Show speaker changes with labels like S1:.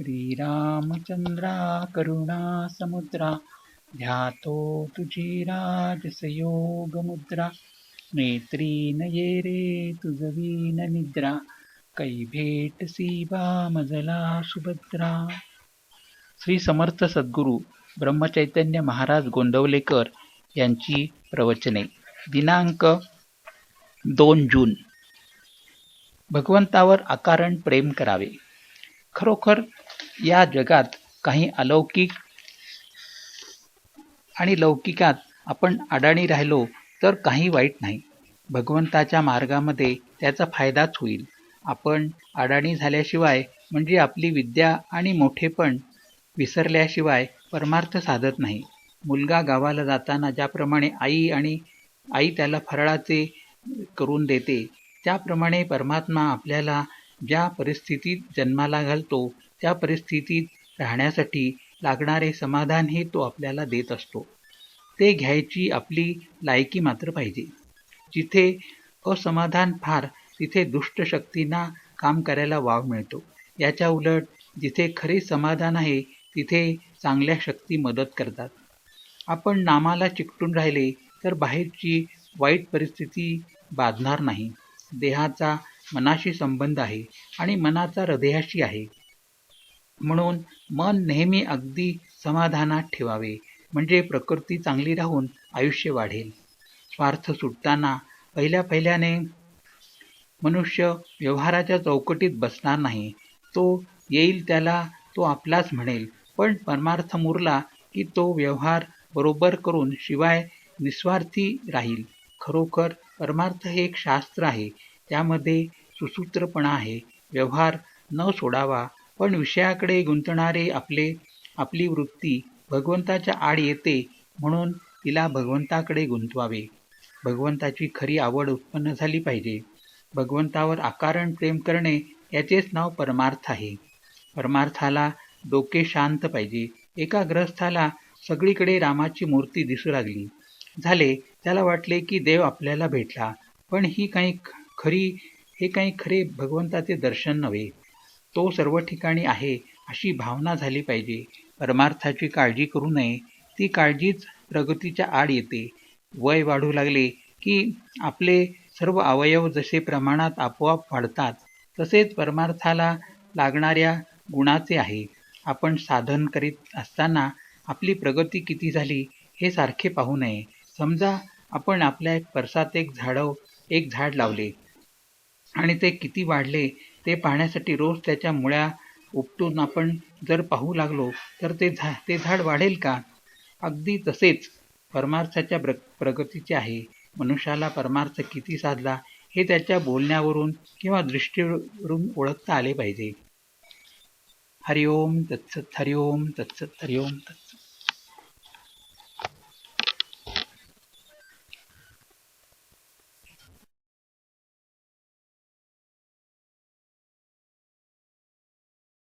S1: श्रीरामचंद्रा करुणा समुद्रा ध्यातो तुझी राजसयोगमुद्रा नेत्री नये रे तुझवीन निद्रा कै भेट सीबा मजला सुभद्रा। श्री समर्थ सद्गुरू ब्रह्मचैतन्य महाराज गोंदवलेकर यांची प्रवचने. दिनांक दोन जून. भगवंतावर अकारण प्रेम करावे. खरोखर या जगात काही अलौकिक आणि लौकिकात आपण अडाणी राहिलो तर काही वाईट नाही. भगवंताच्या मार्गामध्ये त्याचा फायदाच होईल. आपण अडाणी झाल्याशिवाय म्हणजे आपली विद्या आणि मोठेपण विसरल्याशिवाय परमार्थ साधत नाही. मुलगा गावाला जाताना ज्याप्रमाणे आई आणि आई त्याला फराळाचे करून देते त्याप्रमाणे परमात्मा आपल्याला ज्या परिस्थितीत जन्माला घालतो त्या परिस्थितीत राहण्यासाठी लागणारे समाधान तो आपल्याला देत असतो. ते घ्यायची आपली लायकी मात्र पाहिजे. जिथे असमाधान फार तिथे दुष्ट शक्तींना काम करायला वाव मिळतो. याच्या उलट जिथे खरे समाधान आहे तिथे चांगल्या शक्ती मदत करतात. आपण नामाला चिकटून राहिले तर बाहेरची वाईट परिस्थिती बाधणार नाही. देहाचा मनाशी संबंध आहे आणि मनाचा हृदयाशी आहे. म्हणून मन नेहमी अगदी समाधानात ठेवावे म्हणजे प्रकृती चांगली राहून आयुष्य वाढेल. स्वार्थ सुटताना पहिल्या पहिल्याने मनुष्य व्यवहाराच्या चौकटीत बसणार नाही. तो येईल त्याला तो आपलाच म्हणेल पण परमार्थ मुरला की तो व्यवहार बरोबर करून शिवाय निस्वार्थी राहील. खरोखर परमार्थ हे एक शास्त्र आहे त्यामध्ये सुसूत्रपणा आहे. व्यवहार न सोडावा पण विषयाकडे गुंतणारे आपले आपली वृत्ती भगवंताच्या आड येते म्हणून तिला भगवंताकडे गुंतवावे. भगवंताची खरी आवड उत्पन्न झाली पाहिजे. भगवंतावर आकारण प्रेम करणे याचेच नाव परमार्थ आहे. परमार्थाला डोके शांत पाहिजे. एका ग्रस्थाला सगळीकडे रामाची मूर्ती दिसू लागली. झाले त्याला वाटले की देव आपल्याला भेटला पण ही काही खरी हे काही खरे भगवंताचे दर्शन नव्हे. तो सर्व ठिकाणी आहे अशी भावना झाली पाहिजे. परमार्थाची काळजी करू नये. ती काळजीच प्रगतीच्या आड येते. वय वाढू लागले की आपले सर्व अवयव जसे प्रमाणात आपोआप वाढतात तसेच परमार्थाला लागणाऱ्या गुणाचे आहे. आपण साधन करीत असताना आपली प्रगती किती झाली हे सारखे पाहू नये. समजा आपण आपल्या परसात एक झाडव एक झाड लावले आणि ते किती वाढले ते पाहण्यासाठी रोज त्याच्या मुळ्या उपटून आपण जर पाहू लागलो तर ते झा ते झाड वाढेल का? अगदी तसेच परमार्थाच्या प्र प्रगतीचे आहे. मनुष्याला परमार्थ किती साधला हे त्याच्या बोलण्यावरून किंवा दृष्टीवरून ओळखता आले पाहिजे. हरिओम तत्सत हरिओम तत्सत हरिओम तत्सत.